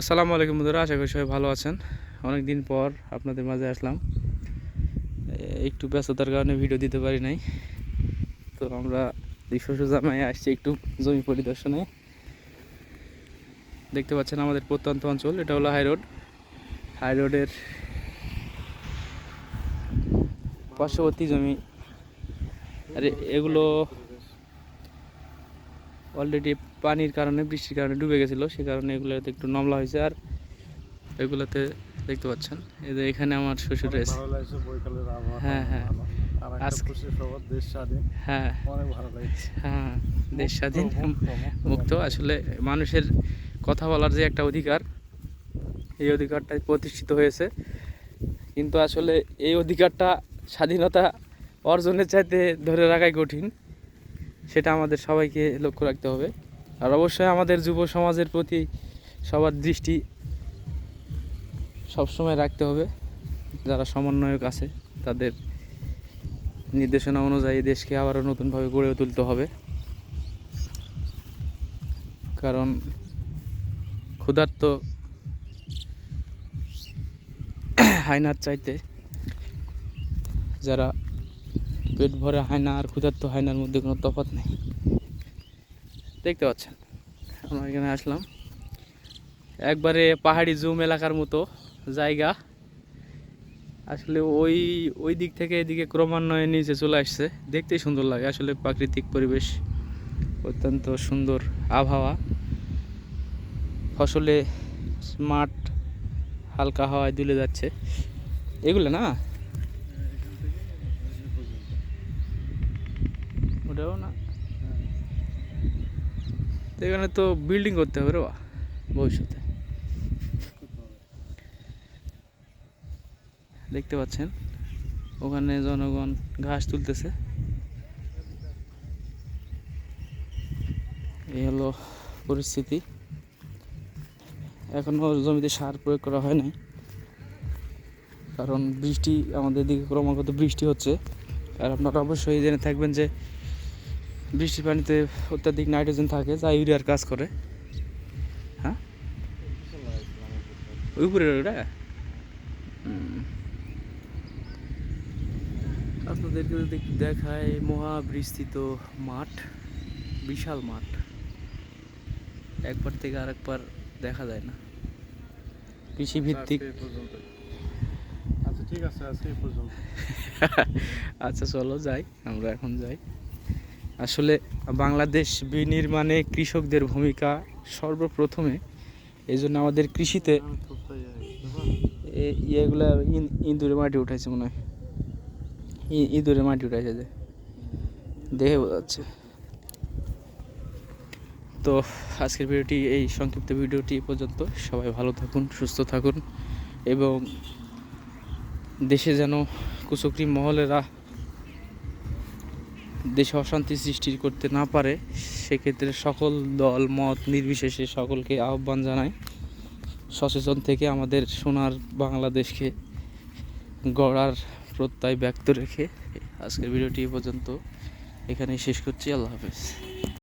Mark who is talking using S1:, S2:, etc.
S1: আসসালামু আলাইকুম বন্ধুরা, আশা করি সবাই ভালো আছেন। অনেক দিন পর আপনাদের মাঝে আসলাম। একটু ব্যস্ততার কারণে ভিডিও দিতে পারি নাই। তো আমরা জামাই আসছি একটু জমি পরিদর্শনে। দেখতে পাচ্ছেন আমাদের প্রত্যন্ত অঞ্চল, এটা হলো হাই রোড হাই রোডের পার্শ্ববর্তী জমি। আরে, এগুলো অলরেডি পানির কারণে বৃষ্টির কারণে ডুবে গেছিল সে কারণে এগুলোতে একটু নমলা হয়েছে। আর এগুলোতে দেখতে পাচ্ছেন এই যে এখানে আমার শ্বশুর রয়েছে। হ্যাঁ, হ্যাঁ। হ্যাঁ।
S2: অনেক ভালো লাগছে।
S1: হ্যাঁ দেশ স্বাধীন
S2: মুক্ত।
S1: আসলে মানুষের কথা বলার যে একটা অধিকার এই অধিকারটা প্রতিষ্ঠিত হয়েছে। কিন্তু আসলে এই অধিকারটা স্বাধীনতা অর্জনের চাইতে ধরে রাখাই কঠিন সেটা আমাদের সবাইকে লক্ষ্য রাখতে হবে। আর অবশ্যই আমাদের যুব সমাজের প্রতি সবার দৃষ্টি সবসময় রাখতে হবে। যারা সমন্বয়ক আছে, তাদের নির্দেশনা অনুযায়ী দেশকে আবারও নতুনভাবে গড়ে তুলতে হবে। কারণ ক্ষুধার্ত হায়নার চাইতে যারা পেট ভরে হায়না আর ক্ষুধার্ত হায়নার মধ্যে কোনো তফাৎ নেই। দেখতে পাচ্ছেন। আমরা এখানে আসলাম। একবারে পাহাড়ি জুম এলাকার মতো জায়গা। আসলে ওই ওই দিক থেকে এদিকে ক্রমান্বয়ে নিচে চলে আসছে। দেখতেই সুন্দর লাগে। আসলে প্রাকৃতিক পরিবেশ অত্যন্ত সুন্দর আবহাওয়া। ফসলে মাঠ হালকা হাওয়ায় দুলে যাচ্ছে। এগুলো না? ওটাও না? তো এখানে তো বিল্ডিং করতে হবে রে বা, ভবিষ্যতে। দেখতে পাচ্ছেন ওখানে জনগণ ঘাস তুলতেছে। এই হলো পরিস্থিতি। এখনও জমিতে সার প্রয়োগ করা হয় নাই। কারণ বৃষ্টি আমাদের দিকে ক্রমাগত বৃষ্টি হচ্ছে। আর আপনারা অবশ্যই জেনে থাকবেন যে বৃষ্টির পানিতে অত্যাধিক নাইট্রোজেন থাকে যা ইউরিয়ার কাজ করে। হ্যাঁ? উপরে ওটা আপনাদেরকে যদি দেখায় মহাবৃষ্টিত মাঠ বিশাল মাঠ। একবার থেকে আরেকবার দেখা যায় না। কৃষি ভিত্তিক।
S2: আচ্ছা ঠিক আছে আজকে এই পর্যন্ত।
S1: আচ্ছা চলো যাই আমরা এখন যাই। আসলে বাংলাদেশ বিনির্মাণে কৃষকদের ভূমিকা সর্বপ্রথমে এই জন্য আমাদের কৃষিতে ইয়েগুলা ইঁদুরে মাটি উঠাইছে মনে হয়। ইঁদুরে মাটি উঠাইছে যে। দেখে বোঝা যাচ্ছে। তো আজকের ভিডিওটি এই সংক্ষিপ্ত ভিডিওটি পর্যন্ত। সবাই ভালো থাকুন, সুস্থ থাকুন এবং দেশে যেন কুচক্রি মহলেরা দেশে অশান্তি সৃষ্টি করতে না পারে, সেক্ষেত্রে সকল দল, মত নির্বিশেষে সকলকে আহ্বান জানায় সচেতন থেকে আমাদের সোনার বাংলাদেশকে গড়ার প্রত্যয় ব্যক্ত রেখে আজকের ভিডিওটি পর্যন্ত। এখানেই শেষ করছি, আল্লাহ হাফেজ।